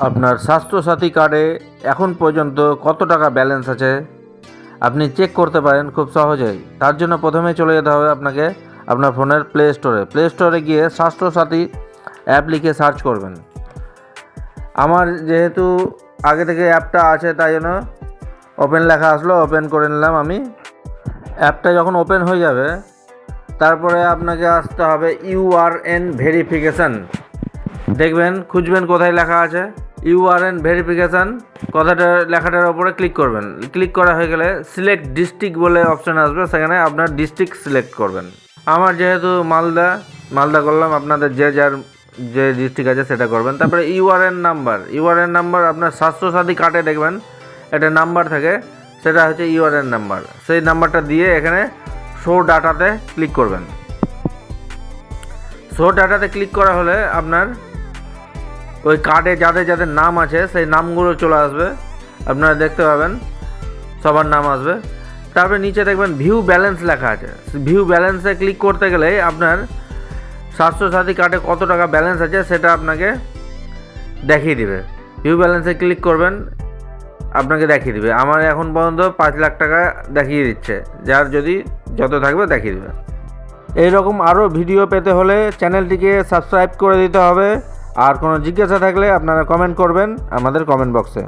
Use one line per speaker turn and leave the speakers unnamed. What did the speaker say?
আপনার স্বাস্থ্যসাথী কার্ডে এখন পর্যন্ত কত টাকা ব্যালেন্স আছে? আপনি চেক করতে পারেন খুব সহজেই। তার জন্য প্রথমে চলে যেতে হবে আপনাকে আপনার ফোনের প্লে স্টোরে প্লে স্টোরে গিয়ে স্বাস্থ্যসাথী অ্যাপ লিখে সার্চ করবেন। আমার যেহেতু আগে থেকে অ্যাপটা আছে, তাই জন্য ওপেন লেখা আসলো ওপেন করে নিলাম আমি। অ্যাপটা যখন ওপেন হয়ে যাবে, তারপরে আপনাকে আসতে হবে ইউআরএন ভেরিফিকেশান দেখবেন, খুঁজবেন কোথায় লেখা আছে। ইউআরএন ভেরিফিকেশান কথাটা, লেখাটার ওপরে ক্লিক করবেন। ক্লিক করা হয়ে গেলে সিলেক্ট ডিস্ট্রিক্ট বলে অপশান আসবে, সেখানে আপনার ডিস্ট্রিক্ট সিলেক্ট করবেন। আমার যেহেতু মালদা মালদা করলাম, আপনাদের যে যার যে ডিস্ট্রিক্ট আছে সেটা করবেন। তারপরে ইউআরএন নাম্বার ইউআরএন নাম্বার আপনার স্বাস্থ্যসাথী কার্ডে দেখবেন একটা নাম্বার থাকে, সেটা হচ্ছে ইউআরএন নাম্বার সেই নাম্বারটা দিয়ে এখানে শো ডাটাতে ক্লিক করবেন। শো ডাটাতে ক্লিক করা হলে আপনার ওই কার্ডে যাদের যাদের নাম আছে, সেই নামগুলো চলে আসবে। আপনারা দেখতে পাবেন, সবার নাম আসবে। তারপরে নিচে দেখবেন ভিউ ব্যালেন্স লেখা আছে। ভিউ ব্যালেন্সে ক্লিক করতে গেলে আপনার স্বাস্থ্যসাথী কার্ডে কত টাকা ব্যালেন্স আছে সেটা আপনাকে দেখিয়ে দিবে। ভিউ ব্যালেন্সে ক্লিক করবেন, আপনাকে দেখিয়ে দিবে। আমার এখন পর্যন্ত পাঁচ লাখ টাকা দেখিয়ে দিচ্ছে। যার যদি যত থাকবে দেখিয়ে দেবে। এইরকম আরও ভিডিও পেতে হলে চ্যানেলটিকে সাবস্ক্রাইব করে দিতে হবে। আর কোনো জিজ্ঞাসা থাকলে আপনারা কমেন্ট করবেন আমাদের কমেন্ট বক্সে